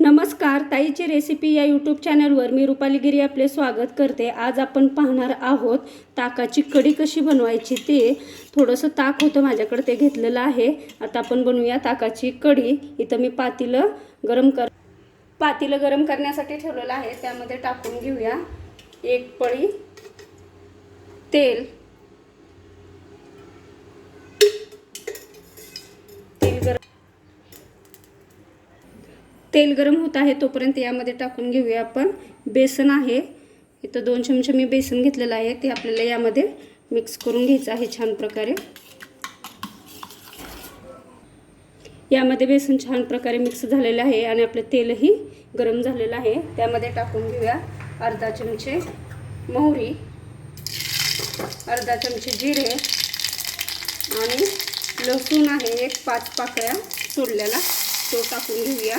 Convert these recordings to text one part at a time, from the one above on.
नमस्कार ताईची रेसिपी या यूट्यूब चॅनलवर मी रुपाली गिरी आपले स्वागत करते. आज आपण पाहणार आहोत ताकाची कढी कशी बनवायची ते. थोडंसं ताक होतं माझ्याकडे ते घेतलेलं आहे. आता आपण बनवूया ताकाची कढी. इथं मी पातीलं गरम कर पातीलं गरम करण्यासाठी ठेवलेलं आहे. त्यामध्ये टाकून घेऊया एक पळी तेल तेल गरम तेल गरम होत आहे तोपर्यंत यामध्ये टाकून घेऊया आपण. बेसन आहे. इथं दोन चमचे मी बेसन घेतलेलं आहे. ते आपल्याला यामध्ये मिक्स करून घ्यायचं आहे छान प्रकारे. यामध्ये बेसन छान प्रकारे मिक्स झालेलं आहे आणि आपलं तेलही गरम झालेलं आहे. त्यामध्ये टाकून घेऊया अर्धा चमचे मोहरी अर्धा चमचे जिरे आणि लसूण आहे एक पाच पाकळ्या सोडलेला. तो टाकून घेऊया.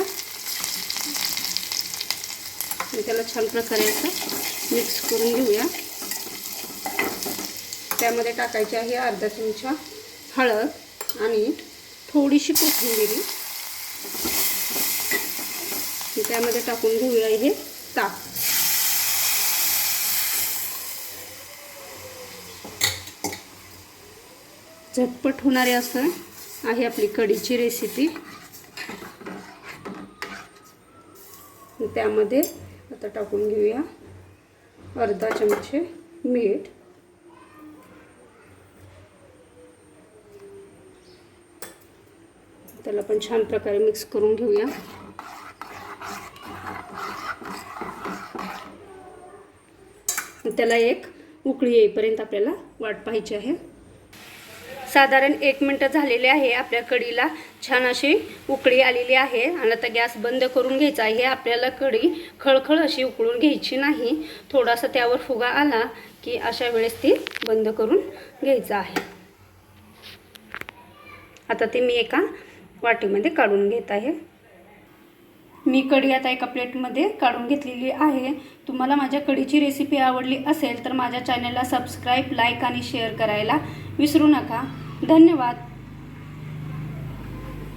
त्याला छान प्रकारे असं मिक्स करून घेऊया. त्यामध्ये टाकायची आहे अर्धा चमचा हळद आणि थोडीशी कोथिंबिरी. त्यामध्ये टाकून घेऊया हे ताक. झटपट होणारे असं आहे आपली कढीची रेसिपी त्यामध्ये आता टाकून घेऊया अर्धा चमचे मीठ. त्याला पण छान प्रकारे मिक्स करून घेऊया. त्याला एक उकळी येईपर्यंत आपल्याला वाट पाहायची आहे. साधारण एक मिनटं झालेले आहे. आपल्या कढीला छान अशी उकळी आलेली आहे. आणि आता गॅस बंद करून घ्यायचा आहे. आपल्याला कढी खळखळ अशी उकळून घ्यायची नाही. थोडासा त्यावर फुगा आला की अशा वेळेस ती बंद करून घ्यायचं आहे. आता ते मी एका वाटीमध्ये काढून घेत आहे. मी कढी आता एका प्लेटमध्ये काढून घेतलेली आहे. तुम्हाला माझ्या कढीची रेसिपी आवडली असेल तर माझ्या चॅनलला सबस्क्राईब लाईक आणि शेअर करायला विसरू नका. धन्यवाद.